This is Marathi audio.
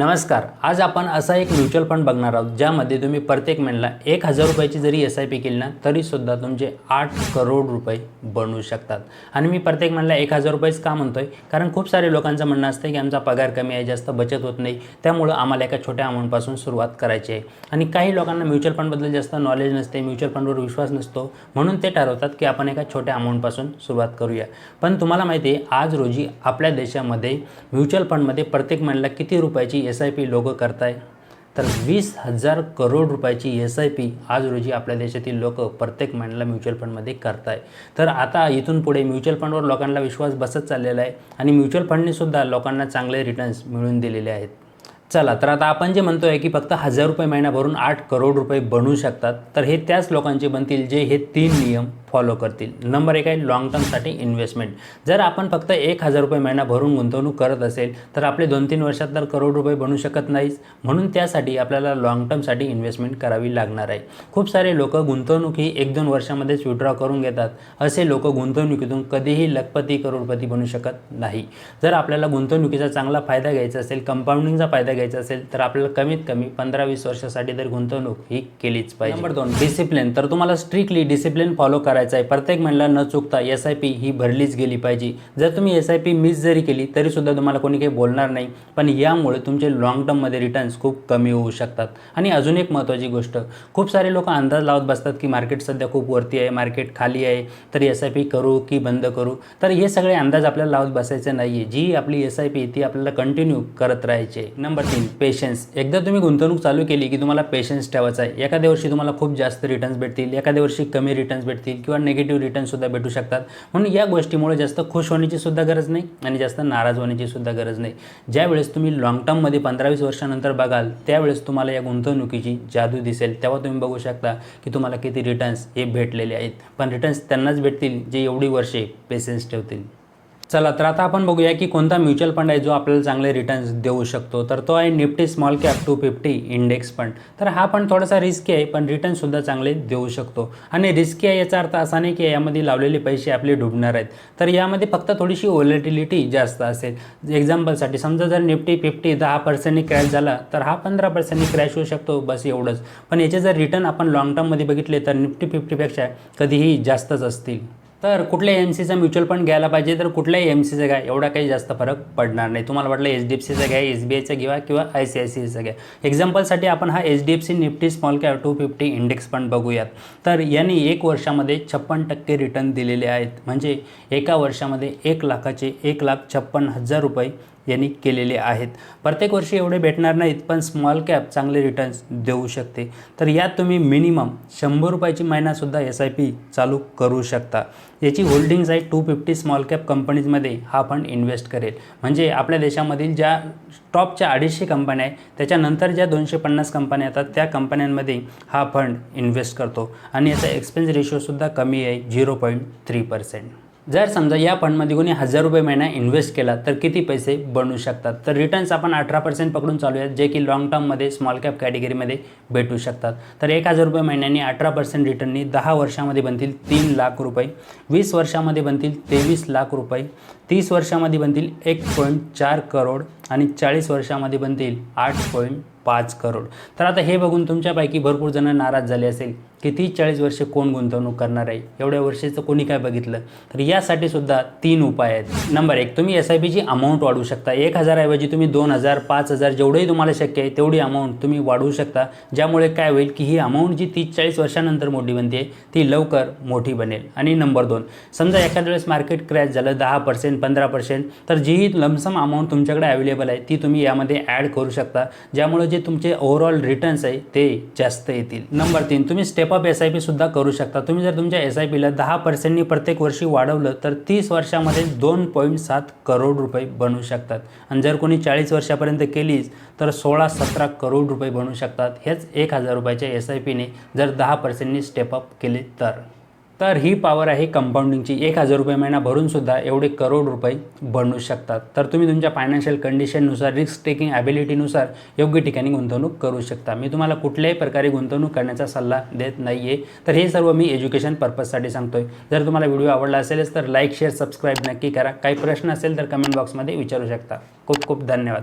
नमस्कार आज आपण असा एक म्युच्युअल फंड बघणार आहोत ज्यामध्ये तुम्ही प्रत्येक महिन्याला एक हजार रुपयाची जरी एस आय पी केली ना तरीसुद्धा तुमचे आठ करोड रुपये बनवू शकतात. आणि मी प्रत्येक महिन्याला एक हजार रुपयेच का म्हणतोय? कारण खूप सारे लोकांचं म्हणणं असतं की आमचा पगार कमी आहे जास्त बचत होत नाही त्यामुळं आम्हाला एका छोट्या अमाऊंटपासून सुरुवात करायची आहे. आणि काही लोकांना म्युच्युअल फंडबद्दल जास्त नॉलेज नसते म्युच्युअल फंडवर विश्वास नसतो म्हणून ते ठरवतात की आपण एका छोट्या अमाऊंटपासून सुरुवात करूया. पण तुम्हाला माहिती आहे आज रोजी आपल्या देशामध्ये म्युच्युअल फंडमध्ये प्रत्येक महिन्याला किती रुपयाची एस आय पी लोक करताय तर वीस हजार करोड रुपयाची एस आय पी आज रोजी आपल्या देशातील लोक प्रत्येक महिन्याला म्युच्युअल फंडमध्ये करताय. तर आता इथून पुढे म्युच्युअल फंडवर लोकांना विश्वास बसत चाललेला आहे आणि म्युच्युअल फंडनेसुद्धा लोकांना चांगले रिटर्न्स मिळून दिलेले आहेत. चला तर आता आपण जे म्हणतो आहे की फक्त हजार रुपये महिना भरून आठ करोड रुपये बनवू शकतात तर हे त्याच लोकांचे बनतील जे हे तीन नियम फॉलो करतील. नंबर एक आहे लॉंग टर्मसाठी इन्व्हेस्टमेंट जर आपण फक्त एक हजार रुपये महिना भरून गुंतवणूक करत असेल तर आपले दोन तीन वर्षात तर करोड रुपये बनू शकत नाहीच. म्हणून त्यासाठी आपल्याला लॉंग टर्मसाठी इन्व्हेस्टमेंट करावी लागणार आहे. खूप सारे लोक गुंतवणूक ही एक दोन वर्षामध्येच विड्रॉ करून घेतात. असे लोक गुंतवणुकीतून कधीही लखपती करोडपती बनू शकत नाही. जर आपल्याला गुंतवणुकीचा चांगला फायदा घ्यायचा असेल कंपाऊंडिंगचा फायदा घ्यायचा असेल तर आपल्याला कमीत कमी पंधरा वीस वर्षासाठी तर गुंतवणूक ही केलीच पाहिजे. नंबर दोन डिसिप्लिन तर तुम्हाला स्ट्रिक्टली डिसिप्लिन फॉलो करायचं आहे. प्रत्येक महिन्याला न चुकता एस आय पी ही भरलीच गेली पाहिजे. जर तुम्ही एस आय पी मिस जरी केली तरीसुद्धा तुम्हाला कोणी काही बोलणार नाही. पण यामुळे तुमचे लॉंग टर्ममध्ये रिटर्न्स खूप कमी होऊ शकतात. आणि अजून एक महत्त्वाची गोष्ट खूप सारे लोक अंदाज लावत बसतात की मार्केट सध्या खूप वरती आहे मार्केट खाली आहे. तर एस आय पी करू की बंद करू? तर हे सगळे अंदाज आपल्याला लावत बसायचे नाही आहे जी आपली एस आय पी ती आपल्याला कंटिन्यू करत राहायची. नंबर तीन पेशन्स एकदा तुम्ही गुंतवणूक चालू केली की तुम्हाला पेशन्स ठेवायचा आहे. एखाद्या वर्षी तुम्हाला खूप जास्त रिटर्न्स भेटतील एखाद्या वर्षी कमी रिटर्न्स भेटतील किंवा निगेटिव्ह रिटर्नसुद्धा भेटू शकतात. म्हणून या गोष्टीमुळे जास्त खुश होण्याची सुद्धा गरज नाही आणि जास्त नाराज होण्याची सुद्धा गरज नाही. ज्यावेळेस तुम्ही लॉंग टर्ममध्ये पंधरा वीस वर्षानंतर बघाल त्यावेळेस तुम्हाला या गुंतवणुकीची जादू दिसेल. तेव्हा तुम्ही बघू शकता की तुम्हाला किती रिटर्न्स हे भेटलेले आहेत. पण रिटर्न्स त्यांनाच भेटतील जे एवढी वर्षे पेशन्स ठेवतील. चला तर आता आपण बघूया की कोणता म्युच्युअल फंड आहे जो आपल्याला चांगले रिटर्न्स देऊ शकतो. तर तो आहे Nifty small cap two fifty index fund तर हा पण थोडासा रिस्की आहे पण रिटर्नसुद्धा चांगले देऊ शकतो. आणि रिस्की आहे याचा अर्थ असा नाही की यामध्ये लावलेले पैसे आपले डुबणार आहेत. तर यामध्ये फक्त थोडीशी ओलेटिलिटी जास्त असेल. एक्झाम्पलसाठी समजा जर निफ्टी फिफ्टी दहा पर्सेंटनी क्रॅश झाला तर हा पंधरा पर्सेंटनी क्रॅश होऊ शकतो बस एवढंच. पण याचे जर रिटर्न आपण लॉंग टर्ममध्ये बघितले तर निफ्टी फिफ्टीपेक्षा कधीही जास्तच असतील. तर कुठल्या एम सीचा म्युच्युअल फंड घ्यायला पाहिजे तर कुठल्याही एम सीचं घ्या. एवढा काही जास्त फरक पडणार नाही. तुम्हाला वाटलं एच डी एफ सीचा घ्या एस बी आयचा घ्या किंवा आय सी आय सी आयचा घ्या. एक्झाम्पलसाठी आपण हा H D F C Nifty small cap two fifty index fund बघूयात. तर यांनी एक वर्षामध्ये छप्पन टक्के रिटर्न दिलेले आहेत. म्हणजे एका वर्षामध्ये एक लाखाचे एक लाख छप्पन हजार रुपये यांनी केलेले आहेत. प्रत्येक वर्षी एवढे भेटणार नाहीत पण स्मॉल कॅप चांगले रिटर्न्स देऊ शकते. तर यात तुम्ही मिनिमम शंभर रुपयाची महिनासुद्धा एस आय पी चालू करू शकता. याची होल्डिंग्स आहे टू फिफ्टी स्मॉल कॅप कंपनीजमध्ये हा फंड इन्व्हेस्ट करेल. म्हणजे आपल्या देशामधील ज्या टॉपच्या अडीचशे कंपन्या आहेत त्याच्यानंतर ज्या दोनशे पन्नास कंपन्या येतात त्या कंपन्यांमध्ये हा फंड इन्व्हेस्ट करतो. आणि याचा एक्सपेन्स रेशोसुद्धा कमी आहे झिरो पॉईंट थ्री पर्सेंट जर समजा या फंडमध्ये कोणी हजार रुपये महिना इन्व्हेस्ट केला तर किती पैसे बनू शकतात? तर रिटर्न्स आपण अठरा पर्सेंट पकडून चालू आहेत जे की लाँग टर्ममध्ये स्मॉल कॅप कॅटेगरीमध्ये भेटू शकतात. तर एक हजार रुपये महिन्यानी अठरा पर्सेंट रिटर्ननी दहा वर्षामध्ये बनतील तीन लाख रुपये वीस वर्षामध्ये बनतील तेवीस लाख रुपये तीस वर्षामध्ये बनतील एक पॉईंट चार करोड आणि चाळीस वर्षामध्ये बनतील आठ पॉईंट पाच करोड. तर आता हे बघून तुमच्यापैकी भरपूर जण नाराज झाले असेल. की तीस चाळीस वर्षे कोण गुंतवणूक करणार आहे एवढ्या वर्षाचं कोणी काय बघितलं? तर यासाठी सुद्धा तीन उपाय आहेत. नंबर एक तुम्ही एस आय पीची अमाऊंट वाढवू शकता. एक हजारऐवजी तुम्ही दोन हजार पाच हजार जेवढंही तुम्हाला शक्य आहे तेवढी अमाऊंट तुम्ही वाढवू शकता. ज्यामुळे काय होईल की ही अमाऊंट जी तीस चाळीस वर्षानंतर मोठी बनते ती लवकर मोठी बनेल. आणि नंबर दोन समजा एखाद्या वेळेस मार्केट क्रॅश झालं दहा पर्सेंट पंधरा पर्सेंट तर जी ही लमसम अमाऊंट तुमच्याकडे अवेलेबल आहे ती तुम्ही यामध्ये ॲड करू शकता. ज्यामुळे जे तुमचे ओव्हरऑल रिटर्न्स आहे ते जास्त येतील. नंबर तीन तुम्ही step up S I P सुद्धा करू शकता. तुम्ही जर तुमच्या एस आय पीला दहा पर्सेंटनी प्रत्येक वर्षी वाढवलं तर तीस वर्षामध्ये दोन पॉईंट सात करोड रुपये बनू शकतात. आणि जर कोणी चाळीस वर्षापर्यंत केलीच तर सोळा सतरा करोड रुपये बनू शकतात. हेच एक हजार रुपयाच्या एस आय पीने जर दहा पर्सेंटनी स्टेप अप केले तर. तर ही पॉवर आहे कंपाऊंडिंगची एक हजार रुपये महिना भरूनसुद्धा एवढे करोड रुपये बनू शकतात. तर तुम्ही तुमच्या फायनान्शियल कंडिशननुसार रिस्क टेकिंग ॲबिलिटीनुसार योग्य ठिकाणी गुंतवणूक करू शकता. मी तुम्हाला कुठल्याही प्रकारे गुंतवणूक करण्याचा सल्ला देत नाही आहे तर हे सर्व मी एज्युकेशन पर्पजसाठी सांगतो आहे जर तुम्हाला व्हिडिओ आवडला असेलच तर लाईक शेअर सबस्क्राईब नक्की करा. काही प्रश्न असेल तर कमेंट बॉक्समध्ये विचारू शकता. खूप खूप धन्यवाद.